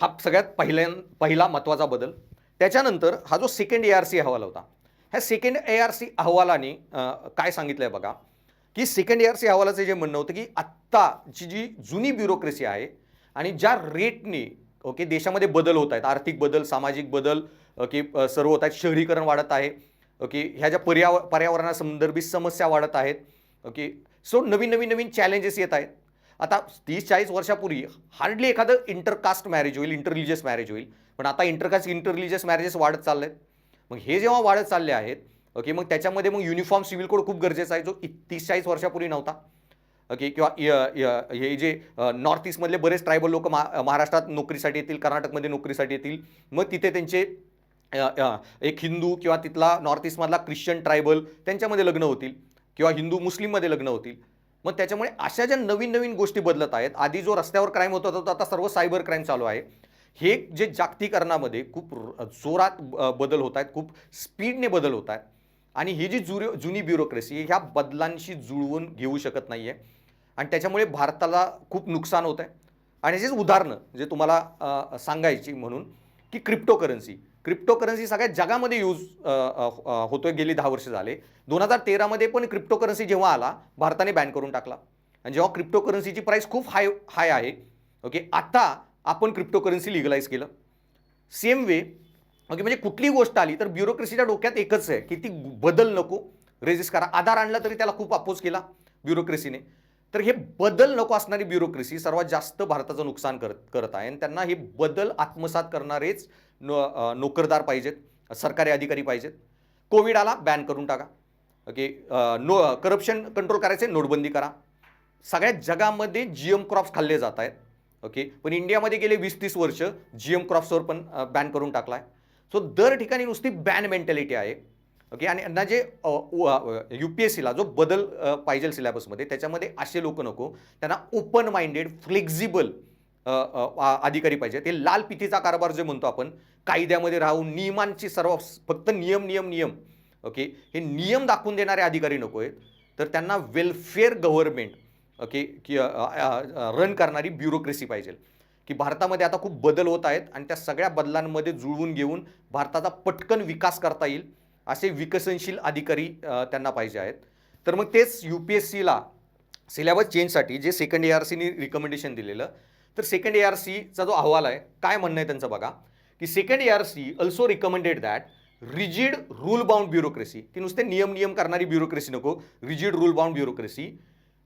हा सगळ्यात पहिल्या पहिला महत्त्वाचा बदल. त्याच्यानंतर हा जो सेकंड ए आर सी अहवाल होता. ह्या सेकंड ए आर सी अहवालाने काय सांगितलं आहे बघा? की सेकंड ए आर सी अहवालाचं जे म्हणणं होतं की आत्ताची जी जुनी ब्युरोक्रेसी आहे आणि ज्या रेटने ओके देशामध्ये बदल होत आहेत आर्थिक बदल सामाजिक बदल ओके सर्व होत आहेत शहरीकरण वाढत आहे ओके ह्या ज्या पर्याव पर्यावरणासंदर्भित समस्या वाढत आहेत ओके सो नवीन नवीन नवीन चॅलेंजेस येत आहेत. आता तीस चाळीस वर्षापूर्वी हार्डली एखादं इंटरकास्ट मॅरेज होईल इंटररिलिजियस मॅरेज होईल. पण आता इंटरकास्ट इंटररिलिजियस मॅरेजेस वाढत चालले आहेत मग हे जेव्हा वाढत चालले आहेत ओके मग त्याच्यामध्ये मग युनिफॉर्म सिव्हिल कोड खूप गरजेचा आहे जो तीस चाळीस वर्षापूर्वी नव्हता. ओके किंवा य- हे जे नॉर्थ ईस्टमधले बरेच ट्रायबल लोक महाराष्ट्रात नोकरीसाठी येतील कर्नाटकमध्ये नोकरीसाठी येतील. मग तिथे त्यांचे एक हिंदू किंवा तिथला नॉर्थ ईस्टमधला ख्रिश्चन ट्रायबल त्यांच्यामध्ये लग्न होतील. किंवा हिंदू मुस्लिममध्ये लग्न होतील. मग त्याच्यामुळे अशा ज्या नवीन नवीन गोष्टी बदलत आहेत आधी जो रस्त्यावर क्राईम होत होता तो आता सर्व सायबर क्राईम चालू आहे. हे जे जागतिकरणामध्ये खूप र- जोरात बदल होत आहेत खूप स्पीडने बदल होत आहेत. आणि ही जी जुरी जुनी ब्युरोक्रेसी ह्या बदलांशी जुळवून घेऊ शकत नाही आहे आणि त्याच्यामुळे भारताला खूप नुकसान होत आहे आणि याचीच उदाहरणं जे तुम्हाला सांगायची म्हणून की क्रिप्टोकरन्सी क्रिप्टोकरन्सी सगळ्या जगामध्ये यूज होतोय. गेली दहा वर्ष झाले. दोन हजार तेरामध्ये पण क्रिप्टोकरन्सी जेव्हा आला भारताने बॅन करून टाकला. आणि जेव्हा क्रिप्टोकरन्सीची प्राईस खूप हाय हाय आहे ओके आता आपण क्रिप्टोकरन्सी लिगलाइज केलं. सेम वे ओके म्हणजे कुठली गोष्ट आली तर ब्युरोक्रेसीच्या डोक्यात एकच आहे की ती बदल नको. रेजिस्ट करा. आधार आणला तरी त्याला खूप अपोज केला ब्युरोक्रेसीने तर हे बदल नको असणारी ब्युरोक्रेसी सर्वात जास्त भारताचं नुकसान करत करत आहे. आणि त्यांना हे बदल आत्मसात करणारेच नो नोकरदार पाहिजेत सरकारी अधिकारी पाहिजेत. कोविड आला बॅन करून टाका. ओके नो करप्शन कंट्रोल करायचे नोटबंदी करा. सगळ्या जगामध्ये जी एम क्रॉप्स खाल्ले जात आहेत. ओके पण इंडियामध्ये गेले वीस तीस वर्ष जी एम क्रॉप्सवर पण बॅन करून टाकला आहे सो दर ठिकाणी नुसती बॅन मेंटॅलिटी आहे. ओके आणि यांना जे यू पी एस सीला जो बदल पाहिजे सिलेबसमध्ये त्याच्यामध्ये असे लोक नको. त्यांना ओपन माइंडेड फ्लेक्झिबल अधिकारी पाहिजे. ते लाल पिथीचा कारभार जे म्हणतो आपण कायद्यामध्ये राहून नियमांची सर्व फक्त नियम नियम नियम. ओके हे नियम दाखवून देणारे अधिकारी नको आहेत. तर त्यांना वेलफेअर गव्हर्नमेंट ओके की रन करणारी ब्युरोक्रेसी पाहिजे. की भारतामध्ये आता खूप बदल होत आहेत आणि त्या सगळ्या बदलांमध्ये जुळवून घेऊन भारताचा पटकन विकास करता येईल. असे विकसनशील अधिकारी त्यांना पाहिजे आहेत. तर मग तेच यू पी एस सीला सिलेबस चेंजसाठी जे सेकंड ए आर सीनी रिकमेंडेशन दिलेलं तर सेकंड ए आर सीचा जो अहवाल आहे काय म्हणणं आहे त्यांचं बघा? की second A R C also recommended that rigid rule bound bureaucracy ती नुसते नियम नियम करणारी ब्युरोक्रेसी नको रिजिड रूल बाउंड ब्युरोक्रेसी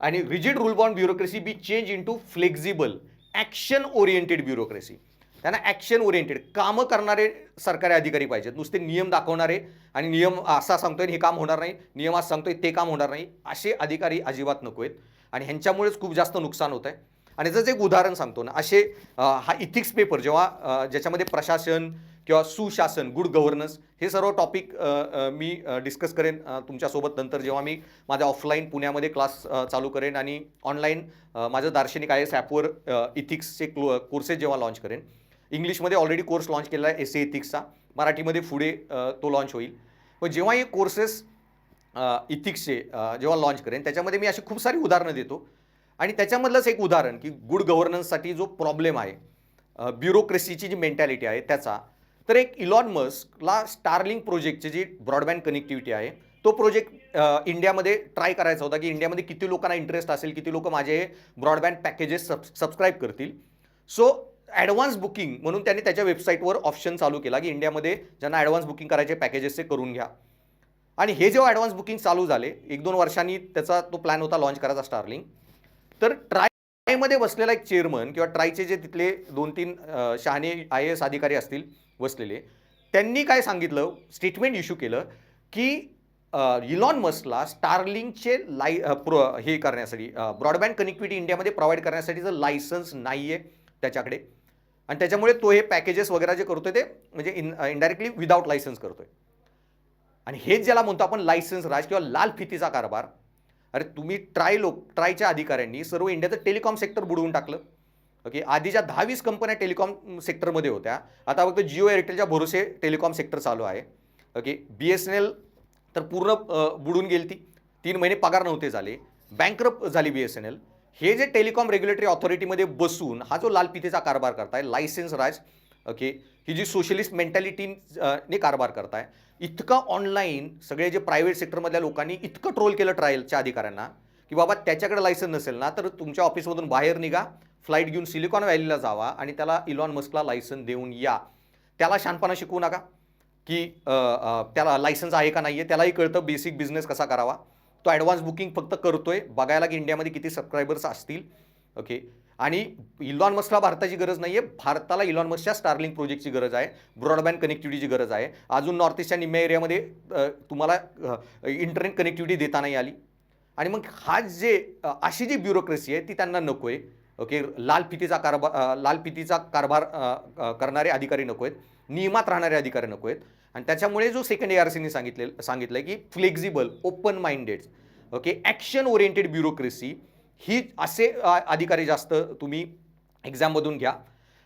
आणि rigid rule bound bureaucracy be change into flexible action oriented bureaucracy त्यांना ॲक्शन ओरिएंटेड कामं करणारे सरकारी अधिकारी पाहिजेत. नुसते नियम दाखवणारे आणि नियम असा सांगतोय हे काम होणार नाही नियम असं सांगतोय ते काम होणार नाही असे अधिकारी अजिबात नको आहेत आणि ह्यांच्यामुळेच खूप जास्त नुकसान होत आहे आणि जसं एक उदाहरण सांगतो ना असे हा इथिक्स पेपर जेव्हा ज्याच्यामध्ये प्रशासन किंवा सुशासन गुड गव्हर्नन्स हे सर्व टॉपिक मी डिस्कस करेन तुमच्यासोबत नंतर जेव्हा मी माझ्या ऑफलाईन पुण्यामध्ये क्लास चालू करेन आणि ऑनलाईन माझं दार्शनिक आय एस ॲपवर इथिक्सचे क्लो कोर्सेस जेव्हा लॉन्च करेन इंग्लिशमध्ये ऑलरेडी कोर्स लॉन्च केलेला आहे एस ए इथिक्सचा मराठीमध्ये पुढे तो लॉन्च होईल. व जेव्हा हे कोर्सेस इथिक्सचे जेव्हा लॉन्च करेन त्याच्यामध्ये मी अशी खूप सारी उदाहरणं देतो. आणि त्याच्यामधलंच एक उदाहरण की गुड गव्हर्नन्ससाठी जो प्रॉब्लेम आहे ब्युरोक्रेसीची जी मेंटॅलिटी आहे त्याचा तर एक इलॉन मस्कला स्टारलिंग प्रोजेक्टची जी ब्रॉडबँड कनेक्टिव्हिटी आहे तो प्रोजेक्ट इंडियामध्ये ट्राय करायचा होता की इंडियामध्ये किती लोकांना इंटरेस्ट असेल किती लोक माझे ब्रॉडबँड पॅकेजेस सब सबस्क्राईब करतील. सो ॲडव्हान्स बुकिंग म्हणून त्यांनी त्याच्या वेबसाईटवर ऑप्शन चालू केला की इंडियामध्ये ज्यांना ॲडव्हान्स बुकिंग करायचे पॅकेजेस ते करून घ्या. आणि हे जेव्हा ॲडव्हान्स बुकिंग चालू झाले एक दोन वर्षांनी त्याचा तो प्लॅन होता लॉन्च करायचा स्टार्लिंग तर ट्रायमध्ये बसलेला एक चेअरमन किंवा ट्रायचे जे तिथले दोन तीन शहाणे आय एस अधिकारी असतील बसलेले त्यांनी काय सांगितलं स्टेटमेंट इश्यू केलं की इलॉन मस्कला स्टारलिंगचे लाय प्रो हे करण्यासाठी ब्रॉडबँड कनेक्टिव्हिटी इंडियामध्ये प्रोव्हाइड करण्यासाठीचं लायसन्स नाही आहे त्याच्याकडे आणि त्याच्यामुळे तो हे पॅकेजेस वगैरे जे करतोय ते म्हणजे इन इनडायरेक्टली विदाऊट लायसन्स करतोय. आणि हेच ज्याला म्हणतो आपण लायसन्स राज किंवा लाल फितीचा कारभार. अरे तुम्ही ट्राय लोक ट्रायच्या अधिकाऱ्यांनी सर्व इंडियाचं टेलिकॉम सेक्टर बुडवून टाकलं. ओके आधीच्या दहावीस कंपन्या टेलिकॉम सेक्टरमध्ये होत्या आता फक्त जिओ एअरटेलच्या भरोसे टेलिकॉम सेक्टर चालू आहे. Okay B S N L तर पूर्ण बुडून गेली ती. तीन महिने पगार नव्हते झाले. बँकरप झाली बी एस एन एल हे जे टेलिकॉम रेग्युलेटरी ऑथॉरिटीमध्ये बसून हा जो लाल पितेचा कारभार करताय लायसन्स राज ओके ही जी सोशलिस्ट मेंटॅलिटीने कारभार करताय इतकं ऑनलाईन सगळे जे प्रायव्हेट सेक्टरमधल्या लोकांनी इतकं ट्रोल केलं ट्रायलच्या अधिकाऱ्यांना की बाबा त्याच्याकडे लायसन नसेल ना तर तुमच्या ऑफिसमधून बाहेर निघा फ्लाईट घेऊन सिलिकॉन व्हॅलीला जावा आणि त्याला इलॉन मस्कला लायसन देऊन या. त्याला शानपणा शिकवू नका की त्याला लायसन्स आहे का नाही आहे त्यालाही कळतं बेसिक बिझनेस कसा करावा. तो ॲडव्हान्स बुकिंग फक्त करतोय. बघायला की इंडियामध्ये किती सबस्क्रायबर्स असतील. ओके आणि इलॉन मस्कला भारताची गरज नाही आहे भारताला इलॉन मस्कच्या स्टार्लिंग प्रोजेक्टची गरज आहे. ब्रॉडबँड कनेक्टिव्हिटीची गरज आहे. अजून नॉर्थ ईस्टच्या निम्म्या एरियामध्ये तुम्हाला इंटरनेट कनेक्टिव्हिटी देता नाही आली आणि मग हा जे अशी जी ब्युरोक्रेसी आहे ती त्यांना नको आहे ओके लाल फितीचा कारभार लाल फितीचा कारभार करणारे अधिकारी नको आहेत नियमात राहणारे अधिकारी नको आहेत आणि त्याच्यामुळे जो सेकंड ए आर सीने सांगितले सांगितलं आहे की flexible open minded okay action oriented bureaucracy ही असे अधिकारी जास्त तुम्ही एक्झाममधून घ्या.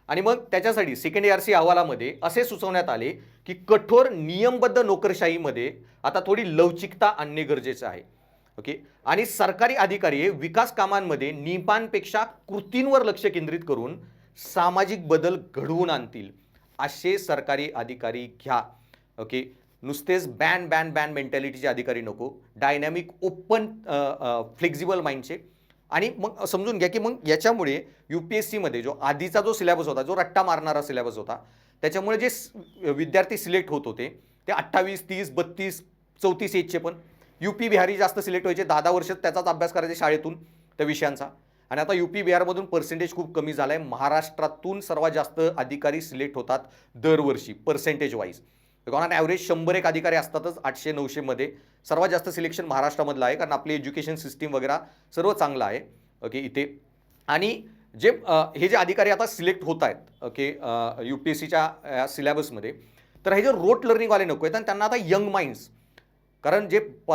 आणि मग त्याच्यासाठी सेकंड ए आर सी अहवालामध्ये असे सुचवण्यात आले की कठोर नियमबद्ध नोकरशाहीमध्ये आता थोडी लवचिकता आणणे गरजेचं आहे. ओके आणि सरकारी अधिकारी हे विकास कामांमध्ये नियमांपेक्षा कृतींवर लक्ष केंद्रित करून सामाजिक बदल घडवून आणतील. असे सरकारी अधिकारी घ्या. ओके? नुसतेच बॅन बॅन बॅन मेंटॅलिटीचे अधिकारी नको. डायनॅमिक ओपन फ्लेक्झिबल माइंडचे आणि मग समजून घ्या की मग याच्यामुळे यू पी एस सीमध्ये जो आधीचा जो सिलेबस होता जो रट्टा मारणारा सिलेबस होता त्याच्यामुळे जे विद्यार्थी सिलेक्ट होत होते ते अठ्ठावीस तीस बत्तीस चौतीस एजचे पण यू पी बिहारी जास्त सिलेक्ट व्हायचे. दहा दहा वर्ष त्याचाच अभ्यास करायचे शाळेतून त्या विषयांचा. आणि आता यू पी बिहारमधून पर्सेंटेज खूप कमी झाला आहे महाराष्ट्रातून सर्वात जास्त अधिकारी सिलेक्ट होतात दरवर्षी पर्सेंटेज वाईज कारण ॲव्हरेज शंभर एक अधिकारी असतातच आठशे नऊशेमध्ये सर्वात जास्त सिलेक्शन महाराष्ट्रामधलं आहे कारण आपली एज्युकेशन सिस्टीम वगैरे सर्व चांगलं आहे. ओके इथे. आणि जे हे जे अधिकारी आता सिलेक्ट होत आहेत ओके यू पी एस सीच्या सिलेबसमध्ये तर हे जे रोट लर्निंगवाले नको आहेत आणि त्यांना आता यंग माइंड्स कारण जे प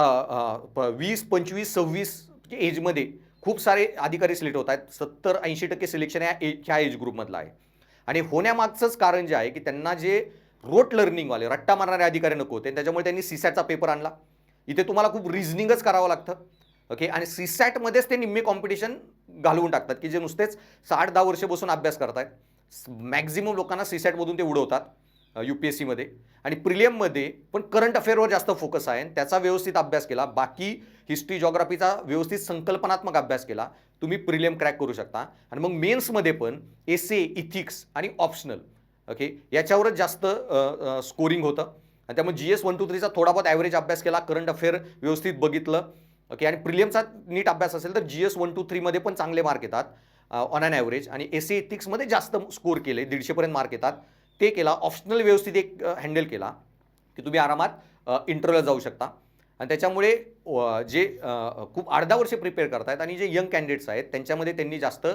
प वीस पंचवीस सव्वीस एजमध्ये खूप सारे अधिकारी सिलेक्ट होत आहेत. सत्तर ऐंशी टक्के सिलेक्शन या एज ह्या एज ग्रुपमधलं आहे. आणि होण्यामागचंच कारण जे आहे की त्यांना जे रोट लर्निंगवाले रट्टा मारणारे अधिकारी नको होते. त्याच्यामुळे त्यांनी सीसॅटचा पेपर आणला. इथे तुम्हाला खूप रिझनिंगच करावं लागतं. ओके आणि सीसॅटमध्येच ते निम्मे कॉम्पिटिशन घालवून टाकतात की जे नुसतेच साठ दहा वर्ष बसून अभ्यास करतायत. मॅक्झिमम लोकांना सीसॅटमधून ते उडवतात यू पी एस सीमध्ये आणि प्रिलियममध्ये पण करंट अफेअरवर जास्त फोकस आहे. आणि त्याचा व्यवस्थित अभ्यास केला. बाकी हिस्ट्री जॉग्राफीचा व्यवस्थित संकल्पनात्मक अभ्यास केला. तुम्ही प्रिलियम क्रॅक करू शकता. आणि मग मेन्समध्ये पण एस ए इथिक्स आणि ऑप्शनल ओके याच्यावरच जास्त स्कोरिंग होतं. आणि त्यामुळे जी एस वन टू थ्रीचा थोडा बहुत ॲव्हरेज अभ्यास केला करंट अफेअर व्यवस्थित बघितलं. ओके आणि प्रिलियमचा नीट अभ्यास असेल तर जी एस वन टू थ्रीमध्ये पण चांगले मार्क येतात ऑन ॲन ॲव्हरेज आणि एस सी एथिक्समध्ये जास्त स्कोर केले दीडशेपर्यंत मार्क येतात. ते केला ऑप्शनल व्यवस्थित एक हँडल केला की तुम्ही आरामात इंटरव्ह्यूला जाऊ शकता. आणि त्याच्यामुळे जे खूप अर्धा वर्ष वर्षे प्रिपेअर करतायत आणि जे यंग कॅन्डिडेट्स आहेत त्यांच्यामध्ये त्यांनी जास्त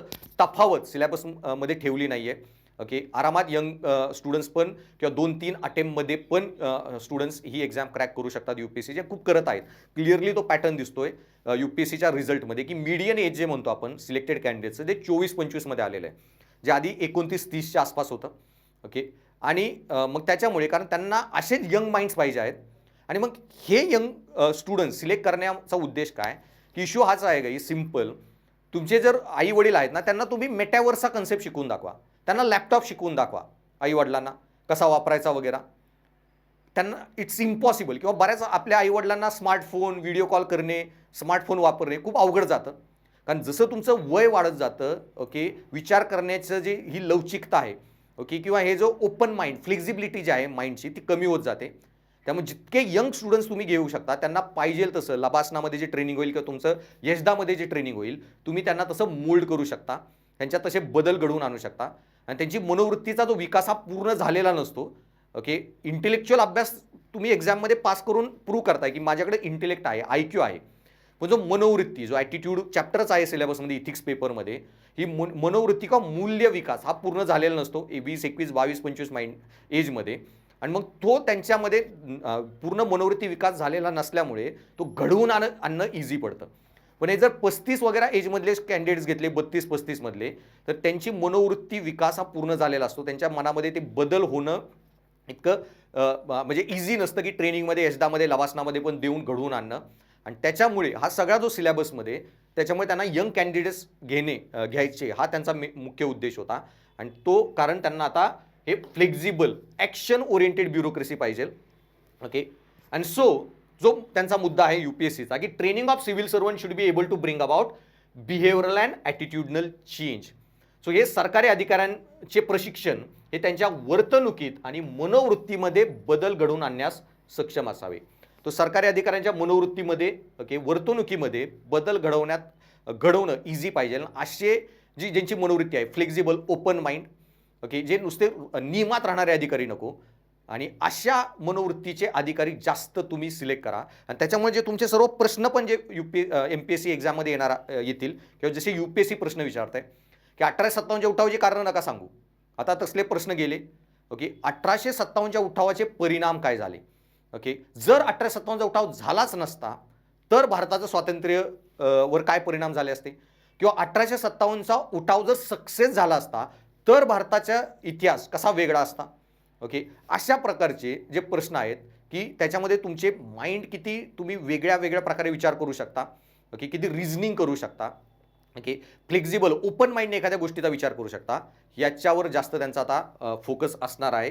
तफावत सिलेबसमध्ये ठेवली नाही आहे ओके आरामात यंग स्टुडंट्स पण किंवा दोन तीन अटेम्पमध्ये पण स्टुडंट्स ही एक्झाम क्रॅक करू शकतात यू पी एस सीचे खूप करत आहेत. क्लिअरली तो पॅटर्न दिसतोय यू पी एस सीच्या रिझल्टमध्ये की मीडियन एज जे म्हणतो आपण सिलेक्टेड कॅन्डिडेटचं ते चोवीस पंचवीसमध्ये आलेलं आहे. जे आधी एकोणतीस तीसच्या आसपास होतं. ओके आणि मग त्याच्यामुळे कारण त्यांना असेच यंग माइंड्स पाहिजे आहेत. आणि मग हे यंग स्टुडंट्स सिलेक्ट करण्याचा उद्देश काय? की इश्यू हाच आहे का सिंपल तुमचे जर आई वडील आहेत ना त्यांना तुम्ही मेटॅवरचा कन्सेप्ट शिकवून दाखवा. त्यांना लॅपटॉप शिकवून दाखवा आईवडिलांना कसा वापरायचा वगैरे. त्यांना इट्स इम्पॉसिबल किंवा बऱ्याच आपल्या आईवडिलांना स्मार्टफोन व्हिडिओ कॉल करणे स्मार्टफोन वापरणे खूप अवघड जातं. कारण जसं तुमचं वय वाढत जातं ओके विचार करण्याचं जे ही लवचिकता आहे ओके किंवा हे जो ओपन माइंड फ्लेक्झिबिलिटी जी आहे माइंडची ती कमी होत जाते. त्यामुळे जितके यंग स्टुडंट्स तुम्ही घेऊ शकता त्यांना पाहिजे तसं. लबासनामध्ये जे ट्रेनिंग होईल किंवा तुमचं यशदामध्ये जे ट्रेनिंग होईल तुम्ही त्यांना तसं मोल्ड करू शकता. त्यांच्यात तसे बदल घडवून आणू शकता. आणि त्यांची मनोवृत्तीचा जो विकास हा पूर्ण झालेला नसतो ओके? इंटेलेक्च्युअल अभ्यास तुम्ही एक्झाममध्ये पास करून प्रूव्ह करताय की माझ्याकडे इंटेलेक्ट आहे आय क्यू आहे. पण जो मनोवृत्ती जो ॲटिट्यूड चॅप्टरच आहे सिलेबसमध्ये इथिक्स पेपरमध्ये ही मन मनोवृत्ती का मूल्य विकास हा पूर्ण झालेला नसतो ए वीस एकवीस बावीस पंचवीस माइंड एजमध्ये आणि मग तो त्यांच्यामध्ये पूर्ण मनोवृत्ती विकास झालेला नसल्यामुळे तो घडवून आण आणणं इझी पडतं. पण हे जर पस्तीस वगैरे एजमधले कॅन्डिडेट्स घेतले बत्तीस पस्तीसमधले तर त्यांची मनोवृत्ती विकास हा पूर्ण झालेला असतो. त्यांच्या मनामध्ये ते बदल होणं इतकं म्हणजे इझी नसतं की ट्रेनिंगमध्ये यशदामध्ये लवासनामध्ये पण देऊन घडवून आणणं. आणि त्याच्यामुळे हा सगळा जो सिलेबसमध्ये त्याच्यामुळे त्यांना यंग कॅन्डिडेट्स घेणे घ्यायचे हा त्यांचा मे- मुख्य उद्देश होता. आणि तो कारण त्यांना आता हे फ्लेक्झिबल ॲक्शन ओरिएंटेड ब्युरोक्रेसी पाहिजे. ओके अँड सो जो त्यांचा मुद्दा आहे युपीएससीचा की training of civil servant should be able to bring about behavioural and attitudinal change so हे सरकारी अधिकाऱ्यांचे प्रशिक्षण हे त्यांच्या वर्तणुकीत आणि मनोवृत्तीमध्ये बदल घडवून आणण्यास सक्षम असावे. तो सरकारी अधिकाऱ्यांच्या मनोवृत्तीमध्ये ओके वर्तणुकीमध्ये बदल घडवण्यात घडवणं इझी पाहिजे. असे जी ज्यांची मनोवृत्ती आहे फ्लेक्झिबल ओपन माइंड ओके जे नुसते नियमात राहणारे अधिकारी नको आणि अशा मनोवृत्तीचे अधिकारी जास्त तुम्ही सिलेक्ट करा. आणि त्याच्यामुळे जे तुमचे सर्व प्रश्न पण जे U P M P S C एक्झाममध्ये येणार येतील किंवा जसे यू पी एस सी प्रश्न विचारताय की अठराशे सत्तावन्नच्या उठावाचे कारण नका सांगू. आता तसले प्रश्न गेले ओके अठराशे सत्तावन्नच्या उठावाचे परिणाम काय झाले? ओके जर अठराशे सत्तावन्नचा उठाव झालाच नसता तर भारताचं स्वातंत्र्य वर काय परिणाम झाले असते? किंवा अठराशे सत्तावन्नचा उठाव जर सक्सेस झाला असता तर भारताचा इतिहास कसा वेगळा असता? ओके? अशा प्रकारचे जे प्रश्न आहेत की त्याच्यामध्ये तुमचे माइंड किती तुम्ही वेगळ्या वेगळ्या प्रकारे विचार करू शकता ओके? किती रिझनिंग करू शकता ओके? फ्लेक्झिबल ओपन माइंडने एखाद्या गोष्टीचा विचार करू शकता. याच्यावर जास्त त्यांचा आता फोकस असणार आहे.